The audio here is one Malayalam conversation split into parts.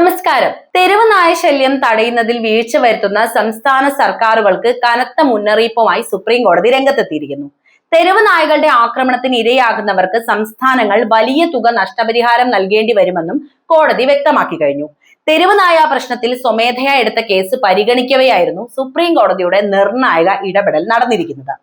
നമസ്കാരം. തെരുവ് നായ ശല്യം തടയുന്നതിൽ വീഴ്ച വരുത്തുന്ന സംസ്ഥാന സർക്കാരുകൾക്ക് കനത്ത മുന്നറിയിപ്പുമായി സുപ്രീം കോടതി രംഗത്തെത്തിയിരിക്കുന്നു. തെരുവ് നായകളുടെ ആക്രമണത്തിന് ഇരയാകുന്നവർക്ക് സംസ്ഥാനങ്ങൾ വലിയ തുക നഷ്ടപരിഹാരം നൽകേണ്ടി വരുമെന്നും കോടതി വ്യക്തമാക്കി കഴിഞ്ഞു. തെരുവ് നായ പ്രശ്നത്തിൽ സ്വമേധയാ എടുത്ത കേസ് പരിഗണിക്കവെയായിരുന്നു സുപ്രീം കോടതിയുടെ നിർണായക ഇടപെടൽ നടന്നിരിക്കുന്നത്.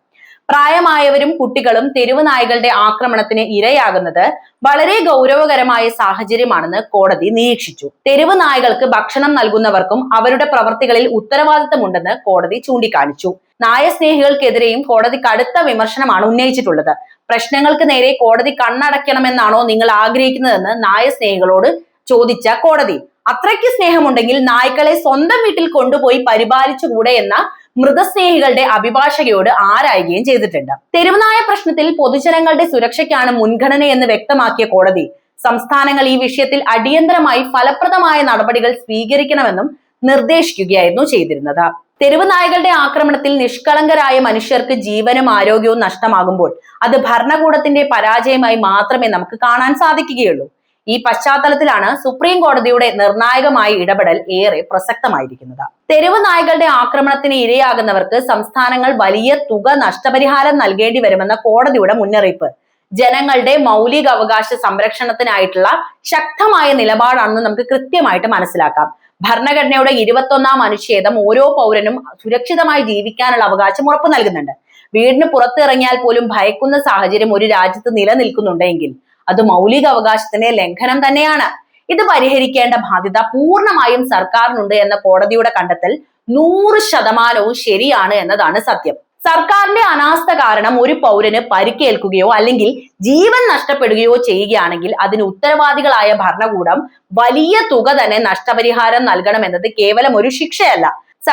പ്രായമായവരും കുട്ടികളും തെരുവ് നായകളുടെ ആക്രമണത്തിന് ഇരയാകുന്നത് വളരെ ഗൗരവകരമായ സാഹചര്യമാണെന്ന് കോടതി നിരീക്ഷിച്ചു. തെരുവ് നായകൾക്ക് ഭക്ഷണം നൽകുന്നവർക്കും അവരുടെ പ്രവർത്തികളിൽ ഉത്തരവാദിത്തമുണ്ടെന്ന് കോടതി ചൂണ്ടിക്കാണിച്ചു. നായസ്നേഹികൾക്കെതിരെയും കോടതി കടുത്ത വിമർശനമാണ് ഉന്നയിച്ചിട്ടുള്ളത്. പ്രശ്നങ്ങൾക്ക് നേരെ കോടതി കണ്ണടയ്ക്കണമെന്നാണോ നിങ്ങൾ ആഗ്രഹിക്കുന്നതെന്ന് നായസ്നേഹികളോട് ചോദിച്ച കോടതി. അത്രയ്ക്ക് സ്നേഹമുണ്ടെങ്കിൽ നായ്ക്കളെ സ്വന്തം വീട്ടിൽ കൊണ്ടുപോയി പരിപാലിച്ചുകൂടെ എന്ന മൃതസ്നേഹികളുടെ അഭിഭാഷകയോട് ആരായുകയും ചെയ്തിട്ടുണ്ട്. തെരുവുനായ പ്രശ്നത്തിൽ പൊതുജനങ്ങളുടെ സുരക്ഷയ്ക്കാണ് മുൻഗണന എന്ന് വ്യക്തമാക്കിയ കോടതി സംസ്ഥാനങ്ങൾ ഈ വിഷയത്തിൽ അടിയന്തരമായി ഫലപ്രദമായ നടപടികൾ സ്വീകരിക്കണമെന്നും നിർദ്ദേശിക്കുകയായിരുന്നു ചെയ്തിരുന്നത്. തെരുവ് നായകളുടെ ആക്രമണത്തിൽ നിഷ്കളങ്കരായ മനുഷ്യർക്ക് ജീവനും ആരോഗ്യവും നഷ്ടമാകുമ്പോൾ അത് ഭരണകൂടത്തിന്റെ പരാജയമായി മാത്രമേ നമുക്ക് കാണാൻ സാധിക്കുകയുള്ളൂ. ഈ പശ്ചാത്തലത്തിലാണ് സുപ്രീം കോടതിയുടെ നിർണായകമായ ഇടപെടൽ ഏറെ പ്രസക്തമായിരിക്കുന്നത്. തെരുവ് നായകളുടെ ആക്രമണത്തിന് ഇരയാകുന്നവർക്ക് സംസ്ഥാനങ്ങൾ വലിയ തുക നഷ്ടപരിഹാരം നൽകേണ്ടി വരുമെന്ന കോടതിയുടെ മുന്നറിയിപ്പ്. ജനങ്ങളുടെ മൗലിക അവകാശ സംരക്ഷണത്തിനായിട്ടുള്ള ശക്തമായ നിലപാടാണെന്ന് നമുക്ക് കൃത്യമായിട്ട് മനസ്സിലാക്കാം. ഭരണഘടനയുടെ ഇരുപത്തൊന്നാം അനുച്ഛേദം ഓരോ പൗരനും സുരക്ഷിതമായി ജീവിക്കാനുള്ള അവകാശം ഉറപ്പു നൽകുന്നുണ്ട്. വീടിന് പുറത്തിറങ്ങിയാൽ പോലും ഭയക്കുന്ന സാഹചര്യം ഒരു രാജ്യത്ത് നിലനിൽക്കുന്നുണ്ടെങ്കിൽ അത് മൗലിക അവകാശത്തിന്റെ ലംഘനം തന്നെയാണ്. ഇത് പരിഹരിക്കേണ്ട ബാധ്യത പൂർണമായും സർക്കാരിനുണ്ട് എന്ന കോടതിയുടെ കണ്ടെത്തൽ നൂറ് ശതമാനവും ശരിയാണ് എന്നതാണ് സത്യം. സർക്കാരിന്റെ അനാസ്ഥ കാരണം ഒരു പൗരന് പരിക്കേൽക്കുകയോ അല്ലെങ്കിൽ ജീവൻ നഷ്ടപ്പെടുകയോ ചെയ്യുകയാണെങ്കിൽ അതിന് ഉത്തരവാദികളായ ഭരണകൂടം വലിയ തുക തന്നെ നഷ്ടപരിഹാരം നൽകണം എന്നത് കേവലം ഒരു ശിക്ഷയല്ല.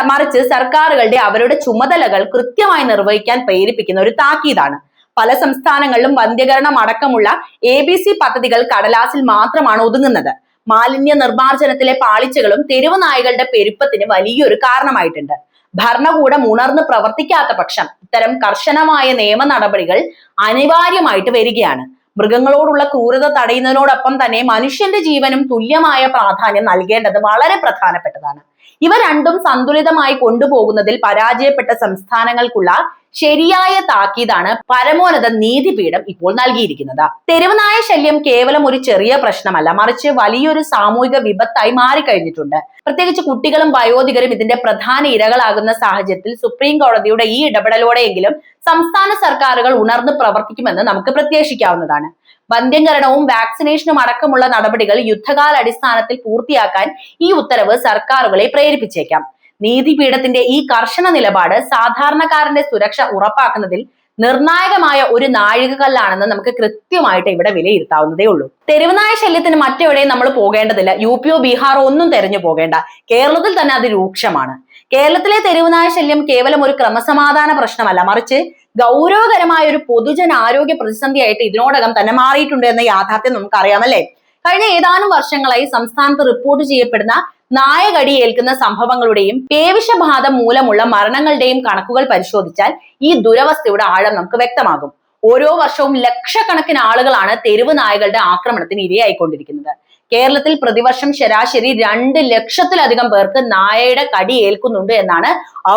മറിച്ച് സർക്കാരുകളുടെ അവരുടെ ചുമതലകൾ കൃത്യമായി നിർവഹിക്കാൻ പ്രേരിപ്പിക്കുന്ന ഒരു താക്കീതാണ്. പല സംസ്ഥാനങ്ങളിലും വന്ധ്യകരണം അടക്കമുള്ള എ ബി സി പദ്ധതികൾ കടലാസിൽ മാത്രമാണ് ഒതുങ്ങുന്നത്. മാലിന്യ നിർമ്മാർജനത്തിലെ പാളിച്ചകളും തെരുവ് നായകളുടെ പെരുപ്പത്തിന് വലിയൊരു കാരണമായിട്ടുണ്ട്. ഭരണകൂടം ഉണർന്ന് പ്രവർത്തിക്കാത്ത പക്ഷം ഇത്തരം കർശനമായ നിയമ നടപടികൾ അനിവാര്യമായിട്ട് വരികയാണ്. മൃഗങ്ങളോടുള്ള ക്രൂരത തടയുന്നതിനോടൊപ്പം തന്നെ മനുഷ്യന്റെ ജീവനും തുല്യമായ പ്രാധാന്യം നൽകേണ്ടത് വളരെ പ്രധാനപ്പെട്ടതാണ്. ഇവ രണ്ടും സന്തുലിതമായി കൊണ്ടുപോകുന്നതിൽ പരാജയപ്പെട്ട സംസ്ഥാനങ്ങൾക്കുള്ള ശരിയായ താക്കീതാണ് പരമോന്നത നീതിപീഠം ഇപ്പോൾ നൽകിയിരിക്കുന്നത്. തെരുവുനായ ശല്യം കേവലം ഒരു ചെറിയ പ്രശ്നമല്ല മറിച്ച് വലിയൊരു സാമൂഹിക വിപത്തായി മാറിക്കഴിഞ്ഞിട്ടുണ്ട്. പ്രത്യേകിച്ച് കുട്ടികളും വയോധികരും ഇതിന്റെ പ്രധാന ഇരകളാകുന്ന സാഹചര്യത്തിൽ സുപ്രീം കോടതിയുടെ ഈ ഇടപെടലോടെയെങ്കിലും സംസ്ഥാന സർക്കാരുകൾ ഉണർന്ന് പ്രവർത്തിക്കുമെന്ന് നമുക്ക് പ്രത്യാശിക്കാവുന്നതാണ് വന്ധ്യംകരണവും വാക്സിനേഷനും അടക്കമുള്ള നടപടികൾ യുദ്ധകാലടിസ്ഥാനത്തിൽ പൂർത്തിയാക്കാൻ ഈ ഉത്തരവ് സർക്കാരുകളെ പ്രേരിപ്പിച്ചേക്കാം. നീതിപീഠത്തിന്റെ ഈ കർശന നിലപാട് സാധാരണക്കാരന്റെ സുരക്ഷ ഉറപ്പാക്കുന്നതിൽ നിർണായകമായ ഒരു നാഴികകല്ലാണെന്ന് നമുക്ക് കൃത്യമായിട്ട് ഇവിടെ വിലയിരുത്താവുന്നതേ ഉള്ളൂ. തെരുവുനായ ശല്യത്തിന് മറ്റെവിടെയും നമ്മൾ പോകേണ്ടതില്ല. യു പിയോ ബീഹാറോ ഒന്നും തെരഞ്ഞു പോകേണ്ട. കേരളത്തിൽ തന്നെ അത് രൂക്ഷമാണ്. കേരളത്തിലെ തെരുവുനായ ശല്യം കേവലം ഒരു ക്രമസമാധാന പ്രശ്നമല്ല. മറിച്ച് ഗൗരവകരമായ ഒരു പൊതുജന ആരോഗ്യ പ്രതിസന്ധിയായിട്ട് ഇതിനോടകം തന്നെ മാറിയിട്ടുണ്ട് എന്ന യാഥാർത്ഥ്യം നമുക്കറിയാമല്ലേ? കഴിഞ്ഞ ഏതാനും വർഷങ്ങളായി സംസ്ഥാനത്ത് റിപ്പോർട്ട് ചെയ്യപ്പെടുന്ന നായകടി ഏൽക്കുന്ന സംഭവങ്ങളുടെയും പേവിഷബാധ മൂലമുള്ള മരണങ്ങളുടെയും കണക്കുകൾ പരിശോധിച്ചാൽ ഈ ദുരവസ്ഥയുടെ ആഴം നമുക്ക് വ്യക്തമാകും. ഓരോ വർഷവും ലക്ഷക്കണക്കിന് ആളുകളാണ് തെരുവ് നായകളുടെ ആക്രമണത്തിന് ഇരയായിക്കൊണ്ടിരിക്കുന്നത്. കേരളത്തിൽ പ്രതിവർഷം ശരാശരി രണ്ട് ലക്ഷത്തിലധികം പേർക്ക് നായയുടെ കടി ഏൽക്കുന്നുണ്ട് എന്നാണ്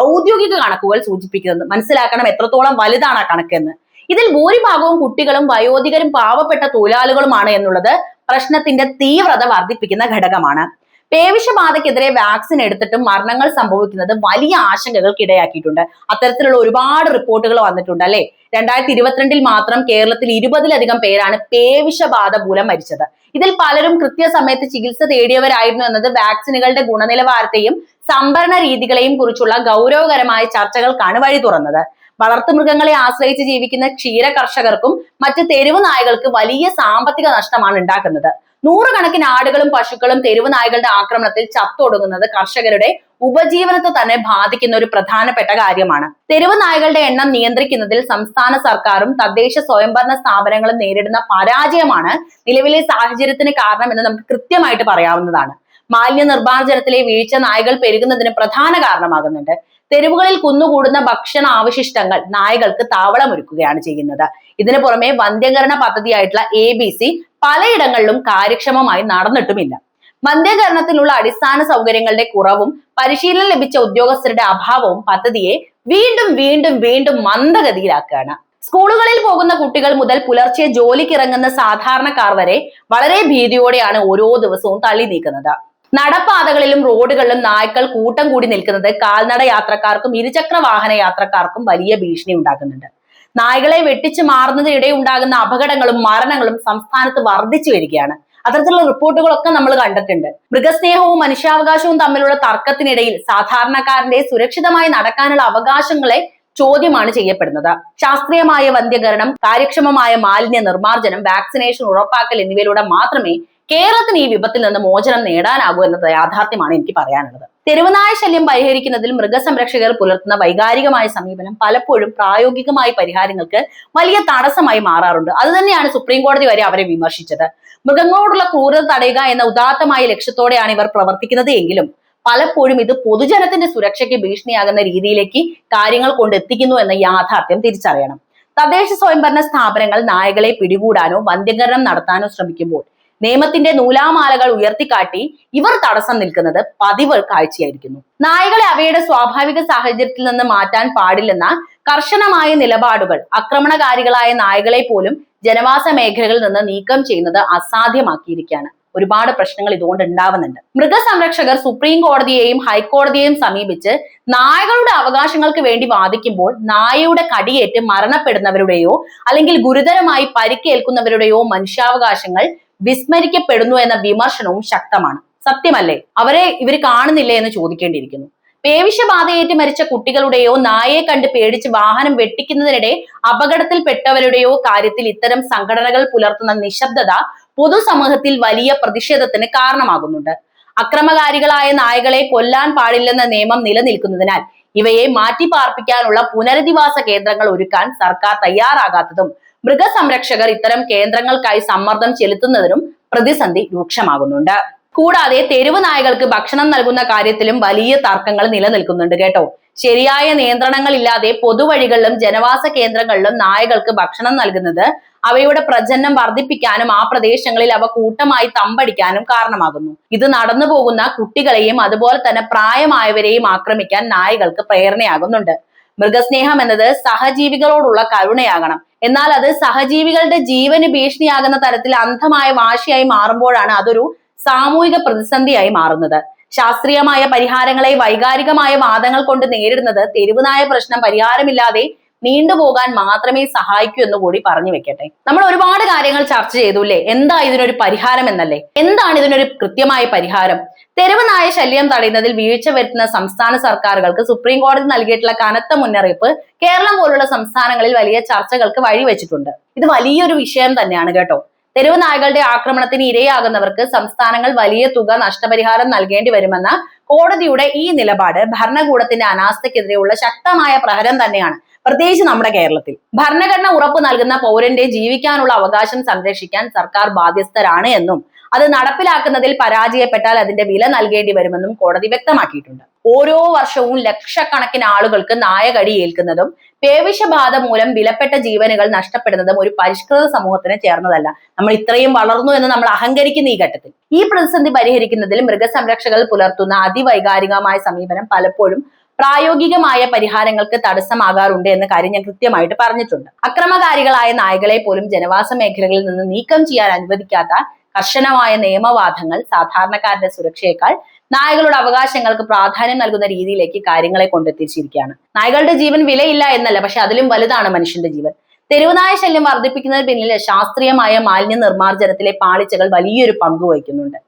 ഔദ്യോഗിക കണക്കുകൾ സൂചിപ്പിക്കുന്നത്. മനസ്സിലാക്കണം എത്രത്തോളം വലുതാണ് ആ കണക്കെന്ന്. ഇതിൽ ഭൂരിഭാഗവും കുട്ടികളും വയോധികരും പാവപ്പെട്ട തൊഴിലാളികളുമാണ് എന്നുള്ളത് പ്രശ്നത്തിന്റെ തീവ്രത വർദ്ധിപ്പിക്കുന്ന ഘടകമാണ്. പേവിഷബാധയ്ക്കെതിരെ വാക്സിൻ എടുത്തിട്ടും മരണങ്ങൾ സംഭവിക്കുന്നത് വലിയ ആശങ്കകൾക്ക് ഇടയാക്കിയിട്ടുണ്ട്. അത്തരത്തിലുള്ള ഒരുപാട് റിപ്പോർട്ടുകൾ വന്നിട്ടുണ്ട് അല്ലെ? രണ്ടായിരത്തി ഇരുപത്തിരണ്ടിൽ മാത്രം കേരളത്തിൽ ഇരുപതിലധികം പേരാണ് പേവിഷബാധ മൂലം മരിച്ചത്. ഇതിൽ പലരും കൃത്യസമയത്ത് ചികിത്സ തേടിയവരായിരുന്നു എന്നത് വാക്സിനുകളുടെ ഗുണനിലവാരത്തെയും സംഭരണ രീതികളെയും കുറിച്ചുള്ള ഗൗരവകരമായ ചർച്ചകൾക്കാണ് വഴി തുറന്നത്. വളർത്തുമൃഗങ്ങളെ ആശ്രയിച്ച് ജീവിക്കുന്ന ക്ഷീര കർഷകർക്കും മറ്റ് തെരുവ് നായകൾക്ക് വലിയ സാമ്പത്തിക നഷ്ടമാണ് ഉണ്ടാക്കുന്നത്. നൂറുകണക്കിന് ആടുകളും പശുക്കളും തെരുവ് നായകളുടെ ആക്രമണത്തിൽ ചത്തൊടുങ്ങുന്നത് കർഷകരുടെ ഉപജീവനത്തെ തന്നെ ബാധിക്കുന്ന ഒരു പ്രധാനപ്പെട്ട കാര്യമാണ്. തെരുവ് നായകളുടെ എണ്ണം നിയന്ത്രിക്കുന്നതിൽ സംസ്ഥാന സർക്കാരും തദ്ദേശ സ്വയംഭരണ സ്ഥാപനങ്ങളും നേരിടുന്ന പരാജയമാണ് നിലവിലെ സാഹചര്യത്തിന് കാരണം എന്ന് നമുക്ക് കൃത്യമായിട്ട് പറയാവുന്നതാണ്. മാലിന്യ നിർമ്മാർജനത്തിലെ വീഴ്ച നായകൾ പെരുകുന്നതിന് പ്രധാന കാരണമാകുന്നുണ്ട്. തെരുവുകളിൽ കുന്നുകൂടുന്ന ഭക്ഷണ അവശിഷ്ടങ്ങൾ നായകൾക്ക് താവളമൊരുക്കുകയാണ് ചെയ്യുന്നത്. ഇതിനു പുറമെ വന്ധ്യകരണ പദ്ധതിയായിട്ടുള്ള എ ബി സി പലയിടങ്ങളിലും കാര്യക്ഷമമായി നടന്നിട്ടുമില്ല. വന്ധ്യകരണത്തിനുള്ള അടിസ്ഥാന സൗകര്യങ്ങളുടെ കുറവും പരിശീലനം ലഭിച്ച ഉദ്യോഗസ്ഥരുടെ അഭാവവും പദ്ധതിയെ വീണ്ടും വീണ്ടും വീണ്ടും മന്ദഗതിയിലാക്കുകയാണ്. സ്കൂളുകളിൽ പോകുന്ന കുട്ടികൾ മുതൽ പുലർച്ചെ ജോലിക്കിറങ്ങുന്ന സാധാരണക്കാർ വരെ വളരെ ഭീതിയോടെയാണ് ഓരോ ദിവസവും തള്ളി നീക്കുന്നത്. നടപ്പാതകളിലും റോഡുകളിലും നായ്ക്കൾ കൂട്ടം കൂടി നിൽക്കുന്നത് കാൽനട യാത്രക്കാർക്കും ഇരുചക്ര വാഹന യാത്രക്കാർക്കും വലിയ ഭീഷണി ഉണ്ടാക്കുന്നുണ്ട്. നായ്കളെ വെട്ടിച്ചു മാറുന്നതിനിടെ ഉണ്ടാകുന്ന അപകടങ്ങളും മരണങ്ങളും സംസ്ഥാനത്ത് വർദ്ധിച്ചു വരികയാണ്. അത്തരത്തിലുള്ള റിപ്പോർട്ടുകളൊക്കെ നമ്മൾ കണ്ടിട്ടുണ്ട്. മൃഗസ്നേഹവും മനുഷ്യാവകാശവും തമ്മിലുള്ള തർക്കത്തിനിടയിൽ സാധാരണക്കാരന്റെ സുരക്ഷിതമായി നടക്കാനുള്ള അവകാശങ്ങളെ ചോദ്യമാണ് ചെയ്യപ്പെടുന്നത്. ശാസ്ത്രീയമായ വന്ധ്യകരണം കാര്യക്ഷമമായ മാലിന്യ നിർമ്മാർജനം വാക്സിനേഷൻ ഉറപ്പാക്കൽ എന്നിവയിലൂടെ മാത്രമേ കേരളത്തിന് ഈ വിപത്തിൽ നിന്ന് മോചനം നേടാനാകൂ എന്നത് യാഥാർത്ഥ്യമാണ് എനിക്ക് പറയാനുള്ളത്. തെരുവനായ ശല്യം പരിഹരിക്കുന്നതിൽ മൃഗസംരക്ഷകർ പുലർത്തുന്ന വൈകാരികമായ സമീപനം പലപ്പോഴും പ്രായോഗികമായ പരിഹാരങ്ങൾക്ക് വലിയ തടസ്സമായി മാറാറുണ്ട്. അത് തന്നെയാണ് സുപ്രീം കോടതി വരെ അവരെ വിമർശിച്ചത്. മൃഗങ്ങളോടുള്ള ക്രൂരത തടയുക എന്ന ഉദാത്തമായ ലക്ഷ്യത്തോടെയാണ് ഇവർ പ്രവർത്തിക്കുന്നത് എങ്കിലും പലപ്പോഴും ഇത് പൊതുജനത്തിന്റെ സുരക്ഷയ്ക്ക് ഭീഷണിയാകുന്ന രീതിയിലേക്ക് കാര്യങ്ങൾ കൊണ്ടെത്തിക്കുന്നു എന്ന യാഥാർത്ഥ്യം തിരിച്ചറിയണം. തദ്ദേശ സ്വയംഭരണ സ്ഥാപനങ്ങൾ നായകളെ പിടികൂടാനോ വന്ധ്യകരണം നടത്താനോ ശ്രമിക്കുമ്പോൾ നിയമത്തിന്റെ നൂലാമാലകൾ ഉയർത്തിക്കാട്ടി ഇവർ തടസ്സം നിൽക്കുന്നത് പതിവ് കാഴ്ചയായിരിക്കുന്നു. നായകളെ അവയുടെ സ്വാഭാവിക സാഹചര്യത്തിൽ നിന്ന് മാറ്റാൻ പാടില്ലെന്ന കർശനമായ നിലപാടുകൾ ആക്രമണകാരികളായ നായകളെ പോലും ജനവാസ മേഖലകളിൽ നിന്ന് നീക്കം ചെയ്യുന്നത് അസാധ്യമാക്കിയിരിക്കുകയാണ്. ഒരുപാട് പ്രശ്നങ്ങൾ ഇതുകൊണ്ട് ഉണ്ടാവുന്നുണ്ട്. മൃഗസംരക്ഷകർ സുപ്രീം കോടതിയെയും ഹൈക്കോടതിയെയും സമീപിച്ച് നായകളുടെ അവകാശങ്ങൾക്ക് വേണ്ടി വാദിക്കുമ്പോൾ നായയുടെ കടിയേറ്റ് മരണപ്പെടുന്നവരുടെയോ അല്ലെങ്കിൽ ഗുരുതരമായി പരിക്കേൽക്കുന്നവരുടെയോ മനുഷ്യാവകാശങ്ങൾ വിസ്മരിക്കപ്പെടുന്നു എന്ന വിമർശനവും ശക്തമാണ്. സത്യമല്ലേ? അവരെ ഇവർ കാണുന്നില്ലേ എന്ന് ചോദിക്കേണ്ടിയിരിക്കുന്നു. പേവിഷബാധയേറ്റ് മരിച്ച കുട്ടികളുടെയോ നായയെ കണ്ട് പേടിച്ച് വാഹനം വെട്ടിക്കുന്നതിനിടെ അപകടത്തിൽപ്പെട്ടവരുടെയോ കാര്യത്തിൽ ഇത്തരം സംഘടനകൾ പുലർത്തുന്ന നിശബ്ദത പൊതുസമൂഹത്തിൽ വലിയ പ്രതിഷേധത്തിന് കാരണമാകുന്നുണ്ട്. അക്രമകാരികളായ നായകളെ കൊല്ലാൻ പാടില്ലെന്ന നിയമം നിലനിൽക്കുന്നതിനാൽ ഇവയെ മാറ്റിപ്പാർപ്പിക്കാനുള്ള പുനരധിവാസ കേന്ദ്രങ്ങൾ ഒരുക്കാൻ സർക്കാർ തയ്യാറാകാത്തതും മൃഗസംരക്ഷകർ ഇത്തരം കേന്ദ്രങ്ങൾക്കായി സമ്മർദ്ദം ചെലുത്തുന്നതിനും പ്രതിസന്ധി രൂക്ഷമാകുന്നുണ്ട്. കൂടാതെ തെരുവ് നായകൾക്ക് ഭക്ഷണം നൽകുന്ന കാര്യത്തിലും വലിയ തർക്കങ്ങൾ നിലനിൽക്കുന്നുണ്ട് കേട്ടോ. ശരിയായ നിയന്ത്രണങ്ങൾ ഇല്ലാതെ പൊതുവഴികളിലും ജനവാസ കേന്ദ്രങ്ങളിലും നായകൾക്ക് ഭക്ഷണം നൽകുന്നത് അവയുടെ പ്രജനനം വർദ്ധിപ്പിക്കാനും ആ പ്രദേശങ്ങളിൽ അവ കൂട്ടമായി തമ്പടിക്കാനും കാരണമാകുന്നു. ഇത് നടന്നു പോകുന്ന കുട്ടികളെയും അതുപോലെ തന്നെ പ്രായമായവരെയും ആക്രമിക്കാൻ നായകൾക്ക് പ്രേരണയാകുന്നുണ്ട്. മൃഗസ്നേഹം എന്നത് സഹജീവികളോടുള്ള കരുണയാകണം. എന്നാൽ അത് സഹജീവികളുടെ ജീവന് ഭീഷണിയാകുന്ന തരത്തിൽ അന്ധമായ വാശിയായി മാറുമ്പോഴാണ് അതൊരു സാമൂഹിക പ്രതിസന്ധിയായി മാറുന്നത്. ശാസ്ത്രീയമായ പരിഹാരങ്ങളെ വൈകാരികമായ വാദങ്ങൾ കൊണ്ട് നേരിടുന്നത് തെരുവുനായ പ്രശ്നം പരിഹാരമില്ലാതെ നീണ്ടുപോകാൻ മാത്രമേ സഹായിക്കൂ എന്ന് കൂടി പറഞ്ഞു വെക്കട്ടെ. നമ്മൾ ഒരുപാട് കാര്യങ്ങൾ ചർച്ച ചെയ്തു അല്ലേ എന്താ ഇതിനൊരു പരിഹാരം എന്നല്ലേ? എന്താണ് ഇതിനൊരു കൃത്യമായ പരിഹാരം? തെരുവ് നായ ശല്യം തടയുന്നതിൽ വീഴ്ച വരുത്തുന്ന സംസ്ഥാന സർക്കാരുകൾക്ക് സുപ്രീം കോടതി നൽകിയിട്ടുള്ള കനത്ത മുന്നറിയിപ്പ് കേരളം പോലുള്ള സംസ്ഥാനങ്ങളിൽ വലിയ ചർച്ചകൾക്ക് വഴിവെച്ചിട്ടുണ്ട് ഇത് വലിയൊരു വിഷയം തന്നെയാണ് കേട്ടോ. തെരുവ് നായകളുടെ ആക്രമണത്തിന് ഇരയാകുന്നവർക്ക് സംസ്ഥാനങ്ങൾ വലിയ തുക നഷ്ടപരിഹാരം നൽകേണ്ടി വരുമെന്ന കോടതിയുടെ ഈ നിലപാട് ഭരണകൂടത്തിന്റെ അനാസ്ഥയ്ക്കെതിരെയുള്ള ശക്തമായ പ്രഹരം തന്നെയാണ്. പ്രത്യേകിച്ച് നമ്മുടെ കേരളത്തിൽ. ഭരണഘടന ഉറപ്പ് നൽകുന്ന പൗരന്റെ ജീവിക്കാനുള്ള അവകാശം സംരക്ഷിക്കാൻ സർക്കാർ ബാധ്യസ്ഥരാണ് എന്നും അത് നടപ്പിലാക്കുന്നതിൽ പരാജയപ്പെട്ടാൽ അതിന്റെ വില നൽകേണ്ടി വരുമെന്നും കോടതി വ്യക്തമാക്കിയിട്ടുണ്ട്. ഓരോ വർഷവും ലക്ഷക്കണക്കിന് ആളുകൾക്ക് നായകടി ഏൽക്കുന്നതും പേവിഷബാധ മൂലം വിലപ്പെട്ട ജീവനുകൾ നഷ്ടപ്പെടുന്നതും ഒരു പരിഷ്കൃത സമൂഹത്തിന് ചേർന്നതല്ല. നമ്മൾ ഇത്രയും വളർന്നു എന്ന് നമ്മൾ അഹങ്കരിക്കുന്ന ഈ ഘട്ടത്തിൽ. ഈ പ്രതിസന്ധി പരിഹരിക്കുന്നതിൽ മൃഗസംരക്ഷകർ പുലർത്തുന്ന അതിവൈകാരികമായ സമീപനം പലപ്പോഴും പ്രായോഗികമായ പരിഹാരങ്ങൾക്ക് തടസ്സമാകാറുണ്ട് എന്ന കാര്യം ഞാൻ കൃത്യമായിട്ട് പറഞ്ഞിട്ടുണ്ട്. അക്രമകാരികളായ നായകളെ പോലും ജനവാസ മേഖലകളിൽ നിന്ന് നീക്കം ചെയ്യാൻ അനുവദിക്കാത്ത കർശനമായ നിയമവാദങ്ങൾ സാധാരണക്കാരുടെ സുരക്ഷയേക്കാൾ നായകളുടെ അവകാശങ്ങൾക്ക് പ്രാധാന്യം നൽകുന്ന രീതിയിലേക്ക് കാര്യങ്ങളെ കൊണ്ടെത്തിച്ചിരിക്കുകയാണ്. നായകളുടെ ജീവൻ വിലയില്ല എന്നല്ല പക്ഷെ അതിലും വലുതാണ് മനുഷ്യന്റെ ജീവൻ. തെരുവുനായ ശല്യം വർദ്ധിപ്പിക്കുന്നതിന് പിന്നിൽ ശാസ്ത്രീയമായ മാലിന്യ നിർമ്മാർജനത്തിലെ പാളിച്ചകൾ വലിയൊരു പങ്ക് വഹിക്കുന്നുണ്ട്.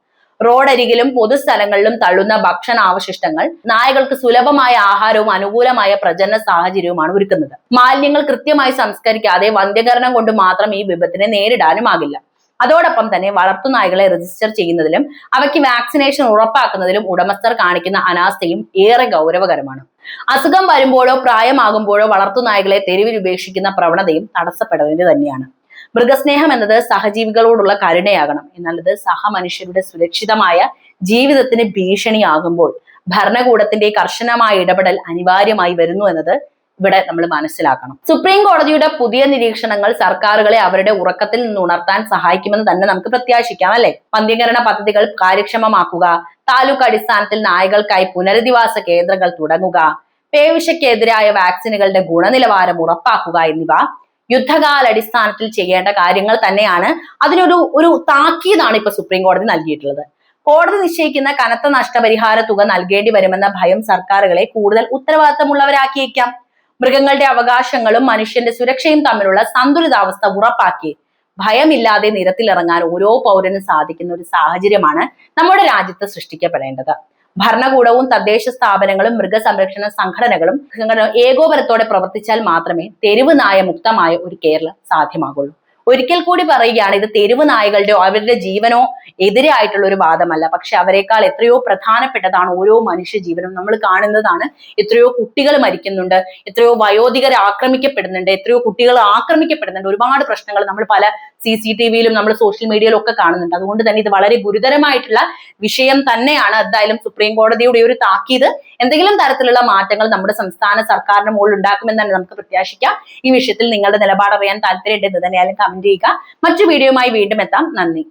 റോഡരികിലും പൊതുസ്ഥലങ്ങളിലും തള്ളുന്ന ഭക്ഷണ അവശിഷ്ടങ്ങൾ നായകൾക്ക് സുലഭമായ ആഹാരവും അനുകൂലമായ പ്രജനന സാഹചര്യവുമാണ് ഒരുക്കുന്നത്. മാലിന്യങ്ങൾ കൃത്യമായി സംസ്കരിക്കാതെ വന്ധ്യകരണം കൊണ്ട് മാത്രം ഈ വിപത്തിനെ നേരിടാനുമാകില്ല അതോടൊപ്പം തന്നെ വളർത്തുനായകളെ രജിസ്റ്റർ ചെയ്യുന്നതിലും അവയ്ക്ക് വാക്സിനേഷൻ ഉറപ്പാക്കുന്നതിലും ഉടമസ്ഥർ കാണിക്കുന്ന അനാസ്ഥയും ഏറെ ഗൗരവകരമാണ്. അസുഖം വരുമ്പോഴോ പ്രായമാകുമ്പോഴോ വളർത്തുനായകളെ തെരുവിൽ ഉപേക്ഷിക്കുന്ന പ്രവണതയും തടസ്സപ്പെടേണ്ടത് തന്നെയാണ്. മൃഗസ്നേഹം എന്നത് സഹജീവികളോടുള്ള കരുണയാകണം. എന്നാൽ ഇത് സഹമനുഷ്യരുടെ സുരക്ഷിതമായ ജീവിതത്തിന് ഭീഷണിയാകുമ്പോൾ ഭരണകൂടത്തിന്റെ കർശനമായ ഇടപെടൽ അനിവാര്യമായി വരുന്നു എന്നത് ഇവിടെ നമ്മൾ മനസ്സിലാക്കണം. സുപ്രീം കോടതിയുടെ പുതിയ നിരീക്ഷണങ്ങൾ സർക്കാരുകളെ അവരുടെ ഉറക്കത്തിൽ നിന്ന് ഉണർത്താൻ സഹായിക്കുമെന്ന് തന്നെ നമുക്ക് പ്രത്യാശിക്കാം അല്ലെ? വന്ധ്യകരണ പദ്ധതികൾ കാര്യക്ഷമമാക്കുക താലൂക്ക് അടിസ്ഥാനത്തിൽ നായകൾക്കായി പുനരധിവാസ കേന്ദ്രങ്ങൾ തുടങ്ങുക പേവിഷയ്ക്കെതിരായ വാക്സിനുകളുടെ ഗുണനിലവാരം ഉറപ്പാക്കുക എന്നിവ യുദ്ധകാലടിസ്ഥാനത്തിൽ ചെയ്യേണ്ട കാര്യങ്ങൾ തന്നെയാണ് അതിനൊരു ഒരു താക്കീതാണ് ഇപ്പൊ സുപ്രീം കോടതി നൽകിയിട്ടുള്ളത്. കോടതി നിശ്ചയിക്കുന്ന കനത്ത നഷ്ടപരിഹാര തുക നൽകേണ്ടി വരുമെന്ന ഭയം സർക്കാരുകളെ കൂടുതൽ ഉത്തരവാദിത്തമുള്ളവരാക്കിയേക്കാം. മൃഗങ്ങളുടെ അവകാശങ്ങളും മനുഷ്യന്റെ സുരക്ഷയും തമ്മിലുള്ള സന്തുലിതാവസ്ഥ ഉറപ്പാക്കി. ഭയമില്ലാതെ നിരത്തിലിറങ്ങാൻ ഓരോ പൗരനും സാധിക്കുന്ന ഒരു സാഹചര്യമാണ് നമ്മുടെ രാജ്യത്ത് സൃഷ്ടിക്കപ്പെടേണ്ടത്. ഭരണകൂടവും തദ്ദേശ സ്ഥാപനങ്ങളും മൃഗസംരക്ഷണ സംഘടനകളും ഏകോപനത്തോടെ പ്രവർത്തിച്ചാൽ മാത്രമേ തെരുവ് നായ മുക്തമായ ഒരു കേരളം സാധ്യമാകുള്ളൂ. ഒരിക്കൽ കൂടി പറയുകയാണ് ഇത് തെരുവ് നായകളുടെയോ അവരുടെ ജീവനോ എതിരായിട്ടുള്ള ഒരു വാദമല്ല. പക്ഷെ അവരെക്കാൾ എത്രയോ പ്രധാനപ്പെട്ടതാണ് ഓരോ മനുഷ്യ ജീവനും. നമ്മൾ കാണുന്നതാണ് എത്രയോ കുട്ടികൾ മരിക്കുന്നുണ്ട് എത്രയോ വയോധികർ ആക്രമിക്കപ്പെടുന്നുണ്ട് എത്രയോ കുട്ടികൾ ആക്രമിക്കപ്പെടുന്നുണ്ട്. ഒരുപാട് പ്രശ്നങ്ങൾ നമ്മൾ പല സി സി ടി വിയിലും നമ്മൾ സോഷ്യൽ മീഡിയയിലും ഒക്കെ കാണുന്നുണ്ട്. അതുകൊണ്ട് തന്നെ ഇത് വളരെ ഗുരുതരമായിട്ടുള്ള വിഷയം തന്നെയാണ്. എന്തായാലും സുപ്രീം കോടതിയുടെ ഒരു താക്കീത് എന്തെങ്കിലും തരത്തിലുള്ള മാറ്റങ്ങൾ നമ്മുടെ സംസ്ഥാന സർക്കാരിന്റെ മുകളിൽ ഉണ്ടാക്കുമെന്ന് തന്നെ നമുക്ക് പ്രത്യാശിക്കാം. ഈ വിഷയത്തിൽ നിങ്ങളുടെ നിലപാട് അറിയാൻ താല്പര്യമുണ്ടെന്ന് തന്നെയായാലും കമന്റ് ചെയ്യുക. മറ്റു വീഡിയോയുമായി വീണ്ടും എത്താം. നന്ദി.